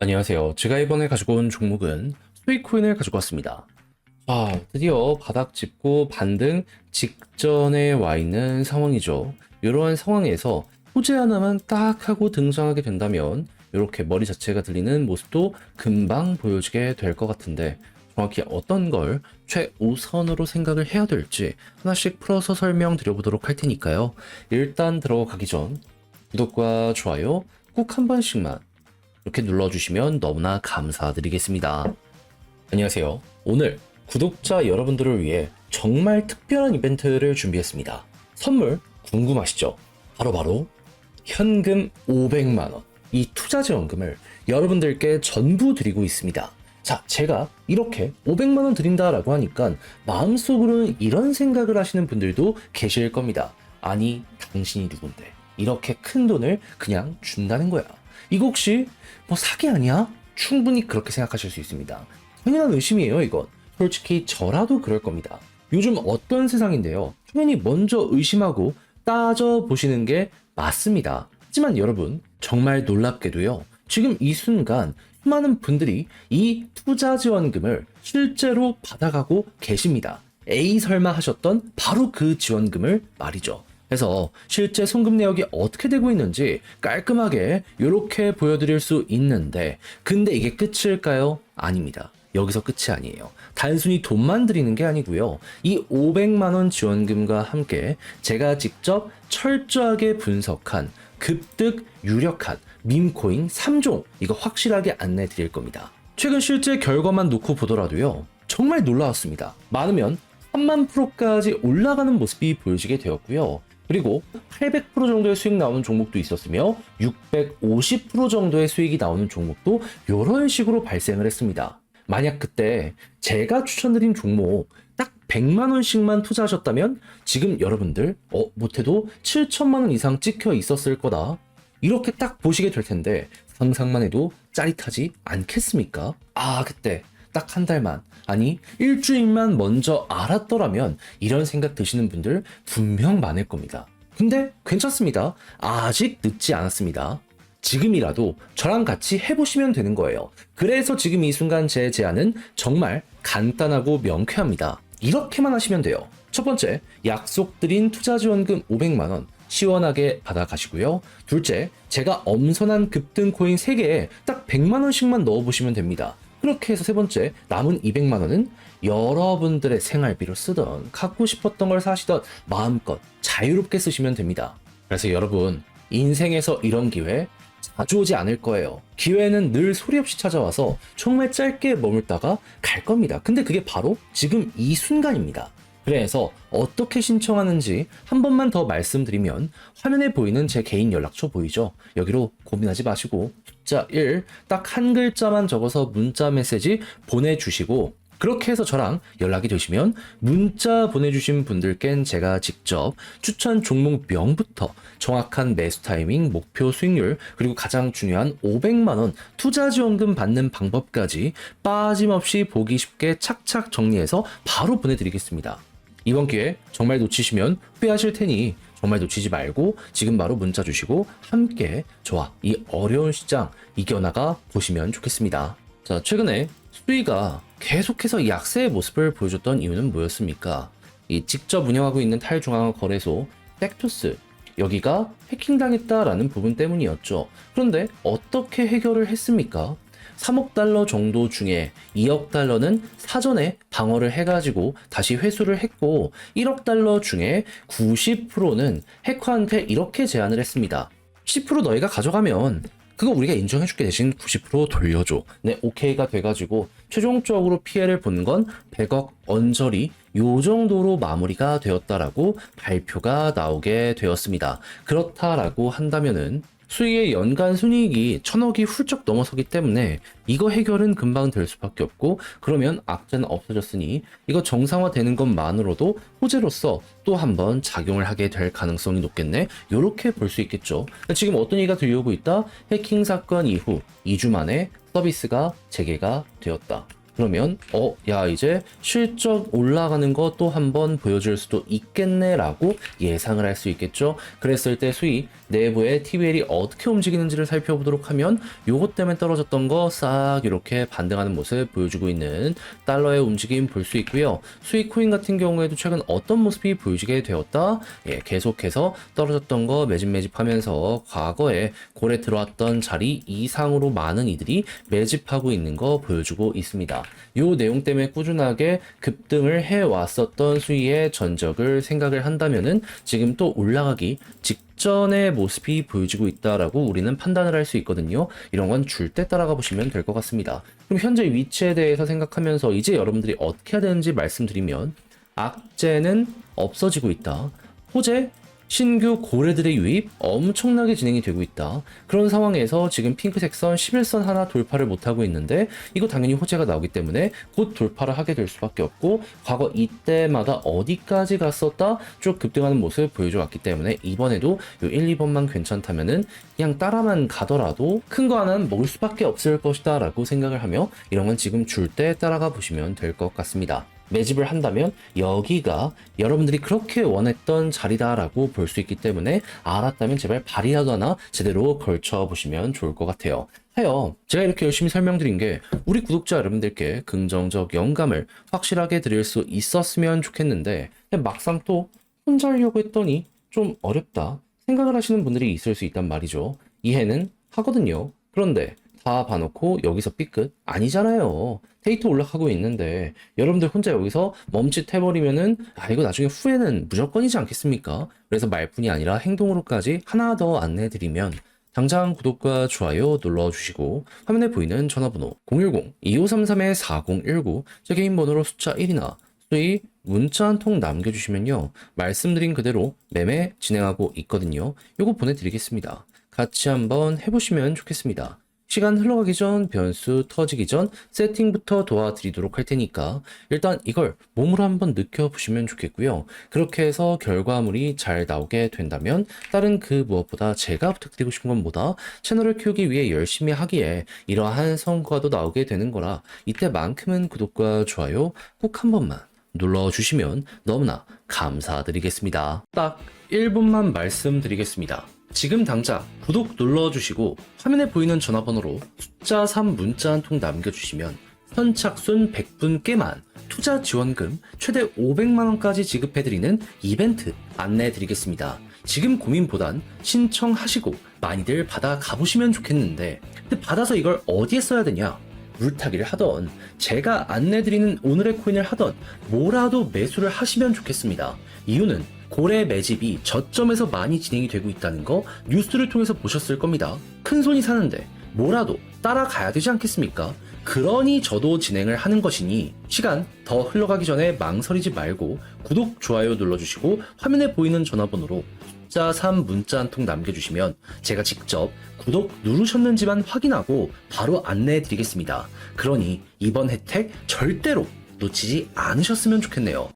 안녕하세요. 제가 이번에 가지고 온 종목은 스위코인을 가지고 왔습니다. 아, 드디어 바닥 짚고 반등 직전에 와 있는 상황이죠. 이러한 상황에서 호재 하나만 딱 하고 등장하게 된다면 이렇게 머리 자체가 들리는 모습도 금방 보여지게 될 것 같은데 정확히 어떤 걸 최우선으로 생각을 해야 될지 하나씩 풀어서 설명드려보도록 할 테니까요. 일단 들어가기 전 구독과 좋아요 꼭 한 번씩만 이렇게 눌러주시면 너무나 감사드리겠습니다. 안녕하세요. 오늘 구독자 여러분들을 위해 정말 특별한 이벤트를 준비했습니다. 선물 궁금하시죠? 바로 바로 현금 500만원. 이 투자 지원금을 여러분들께 전부 드리고 있습니다. 자, 제가 이렇게 500만원 드린다라고 하니까 마음속으로는 이런 생각을 하시는 분들도 계실 겁니다. 아니, 당신이 누군데? 이렇게 큰 돈을 그냥 준다는 거야. 이거 혹시 뭐 사기 아니야? 충분히 그렇게 생각하실 수 있습니다. 당연한 의심이에요, 이건. 솔직히 저라도 그럴 겁니다. 요즘 어떤 세상인데요. 당연히 먼저 의심하고 따져보시는 게 맞습니다. 하지만 여러분, 정말 놀랍게도요. 지금 이 순간 수많은 분들이 이 투자 지원금을 실제로 받아가고 계십니다. 에이 설마 하셨던 바로 그 지원금을 말이죠. 그래서 실제 송금 내역이 어떻게 되고 있는지 깔끔하게 이렇게 보여드릴 수 있는데 근데 이게 끝일까요? 아닙니다. 여기서 끝이 아니에요. 단순히 돈만 드리는 게 아니고요. 이 500만원 지원금과 함께 제가 직접 철저하게 분석한 급득 유력한 밈코인 3종 이거 확실하게 안내 드릴 겁니다. 최근 실제 결과만 놓고 보더라도요. 정말 놀라웠습니다. 많으면 3만 프로까지 올라가는 모습이 보여지게 되었고요. 그리고 800% 정도의 수익 나오는 종목도 있었으며 650% 정도의 수익이 나오는 종목도 이런 식으로 발생을 했습니다. 만약 그때 제가 추천드린 종목 딱 100만 원씩만 투자하셨다면 지금 여러분들 어 못해도 7천만 원 이상 찍혀 있었을 거다. 이렇게 딱 보시게 될 텐데 상상만 해도 짜릿하지 않겠습니까? 아 그때 딱 한 달만 아니 일주일만 먼저 알았더라면 이런 생각 드시는 분들 분명 많을 겁니다. 근데 괜찮습니다. 아직 늦지 않았습니다. 지금이라도 저랑 같이 해보시면 되는 거예요. 그래서 지금 이 순간 제 제안은 정말 간단하고 명쾌합니다. 이렇게만 하시면 돼요. 첫 번째, 약속드린 투자 지원금 500만원 시원하게 받아가시고요. 둘째, 제가 엄선한 급등 코인 3개에 딱 100만원씩만 넣어보시면 됩니다. 그렇게 해서 세 번째, 남은 200만 원은 여러분들의 생활비로 쓰던, 갖고 싶었던 걸 사시던 마음껏 자유롭게 쓰시면 됩니다. 그래서 여러분, 인생에서 이런 기회 자주 오지 않을 거예요. 기회는 늘 소리 없이 찾아와서 정말 짧게 머물다가 갈 겁니다. 근데 그게 바로 지금 이 순간입니다. 그래서 어떻게 신청하는지 한 번만 더 말씀드리면 화면에 보이는 제 개인 연락처 보이죠? 여기로 고민하지 마시고 숫자 1 딱 한 글자만 적어서 문자 메시지 보내주시고 그렇게 해서 저랑 연락이 되시면 문자 보내주신 분들께는 제가 직접 추천 종목 명부터 정확한 매수 타이밍, 목표 수익률, 그리고 가장 중요한 500만원 투자 지원금 받는 방법까지 빠짐없이 보기 쉽게 착착 정리해서 바로 보내드리겠습니다. 이번 기회 정말 놓치시면 후회하실 테니 정말 놓치지 말고 지금 바로 문자 주시고 함께 저와 이 어려운 시장 이겨나가 보시면 좋겠습니다. 자, 최근에 수위가 계속해서 약세의 모습을 보여줬던 이유는 뭐였습니까? 이 직접 운영하고 있는 탈중앙 거래소 팩토스 여기가 해킹당했다라는 부분 때문이었죠. 그런데 어떻게 해결을 했습니까? 3억 달러 정도 중에 2억 달러는 사전에 방어를 해가지고 다시 회수를 했고 1억 달러 중에 90%는 해커한테 이렇게 제안을 했습니다. 10% 너희가 가져가면 그거 우리가 인정해줄게 대신 90% 돌려줘. 네, 오케이가 돼가지고 최종적으로 피해를 본 건 100억 언저리 요 정도로 마무리가 되었다라고 발표가 나오게 되었습니다. 그렇다라고 한다면은 수익의 연간 순이익이 천억이 훌쩍 넘어서기 때문에 이거 해결은 금방 될 수밖에 없고 그러면 악재는 없어졌으니 이거 정상화되는 것만으로도 호재로서 또 한번 작용을 하게 될 가능성이 높겠네. 이렇게 볼 수 있겠죠. 지금 어떤 얘기가 들려오고 있다? 해킹 사건 이후 2주 만에 서비스가 재개가 되었다 그러면 어, 야 이제 실적 올라가는 거 또 한번 보여줄 수도 있겠네라고 예상을 할 수 있겠죠. 그랬을 때 수익 내부의 TBL이 어떻게 움직이는지를 살펴보도록 하면 요것 때문에 떨어졌던 거 싹 이렇게 반등하는 모습 보여주고 있는 달러의 움직임 볼 수 있고요. 수익 코인 같은 경우에도 최근 어떤 모습이 보여지게 되었다. 예, 계속해서 떨어졌던 거 매집 매집하면서 과거에 고래 들어왔던 자리 이상으로 많은 이들이 매집하고 있는 거 보여주고 있습니다. 요 내용 때문에 꾸준하게 급등을 해 왔었던 수위의 전적을 생각을 한다면은 지금 또 올라가기 직전의 모습이 보여지고 있다라고 우리는 판단을 할 수 있거든요. 이런 건 줄 때 따라가 보시면 될 것 같습니다. 그럼 현재 위치에 대해서 생각하면서 이제 여러분들이 어떻게 해야 되는지 말씀드리면 악재는 없어지고 있다. 호재 신규 고래들의 유입 엄청나게 진행이 되고 있다. 그런 상황에서 지금 핑크색 선 11선 하나 돌파를 못하고 있는데 이거 당연히 호재가 나오기 때문에 곧 돌파를 하게 될 수밖에 없고 과거 이때마다 어디까지 갔었다 쭉 급등하는 모습 보여줘 왔기 때문에 이번에도 요 1, 2번만 괜찮다면은 그냥 따라만 가더라도 큰 거 하나는 먹을 수밖에 없을 것이다 라고 생각을 하며 이런 건 지금 줄 때 따라가 보시면 될 것 같습니다. 매집을 한다면 여기가 여러분들이 그렇게 원했던 자리다라고 볼 수 있기 때문에 알았다면 제발 하나 제대로 걸쳐 보시면 좋을 것 같아요. 하여 제가 이렇게 열심히 설명드린 게 우리 구독자 여러분들께 긍정적 영감을 확실하게 드릴 수 있었으면 좋겠는데 막상 또 혼자 하려고 했더니 좀 어렵다 생각을 하시는 분들이 있을 수 있단 말이죠. 이해는 하거든요. 그런데 다 봐놓고 여기서 삐끗 아니잖아요. 데이터 올라가고 있는데 여러분들 혼자 여기서 멈칫해버리면은 아 이거 나중에 후회는 무조건이지 않겠습니까? 그래서 말뿐이 아니라 행동으로까지 하나 더 안내해드리면 당장 구독과 좋아요 눌러주시고 화면에 보이는 전화번호 010-2533-4019 제 개인 번호로 숫자 1이나 수익 문자 한 통 남겨주시면요 말씀드린 그대로 매매 진행하고 있거든요 요거 보내드리겠습니다 같이 한번 해보시면 좋겠습니다 시간 흘러가기 전 변수 터지기 전 세팅부터 도와드리도록 할 테니까 일단 이걸 몸으로 한번 느껴보시면 좋겠고요. 그렇게 해서 결과물이 잘 나오게 된다면 다른 그 무엇보다 제가 부탁드리고 싶은 건 뭐다? 채널을 키우기 위해 열심히 하기에 이러한 성과도 나오게 되는 거라 이때만큼은 구독과 좋아요 꼭 한 번만 눌러주시면 너무나 감사드리겠습니다. 딱 1분만 말씀드리겠습니다. 지금 당장 구독 눌러주시고 화면에 보이는 전화번호로 숫자 3 문자 한 통 남겨주시면 선착순 100분께만 투자 지원금 최대 500만원까지 지급해드리는 이벤트 안내해드리겠습니다. 지금 고민보단 신청하시고 많이들 받아 가보시면 좋겠는데 근데 받아서 이걸 어디에 써야 되냐? 물타기를 하던 제가 안내드리는 오늘의 코인을 하던 뭐라도 매수를 하시면 좋겠습니다. 이유는 고래 매집이 저점에서 많이 진행이 되고 있다는 거 뉴스를 통해서 보셨을 겁니다. 큰 손이 사는데 뭐라도 따라가야 되지 않겠습니까? 그러니 저도 진행을 하는 것이니 시간 더 흘러가기 전에 망설이지 말고 구독, 좋아요 눌러주시고 화면에 보이는 전화번호로 숫자 3 문자 한 통 남겨주시면 제가 직접 구독 누르셨는지만 확인하고 바로 안내해 드리겠습니다. 그러니 이번 혜택 절대로 놓치지 않으셨으면 좋겠네요.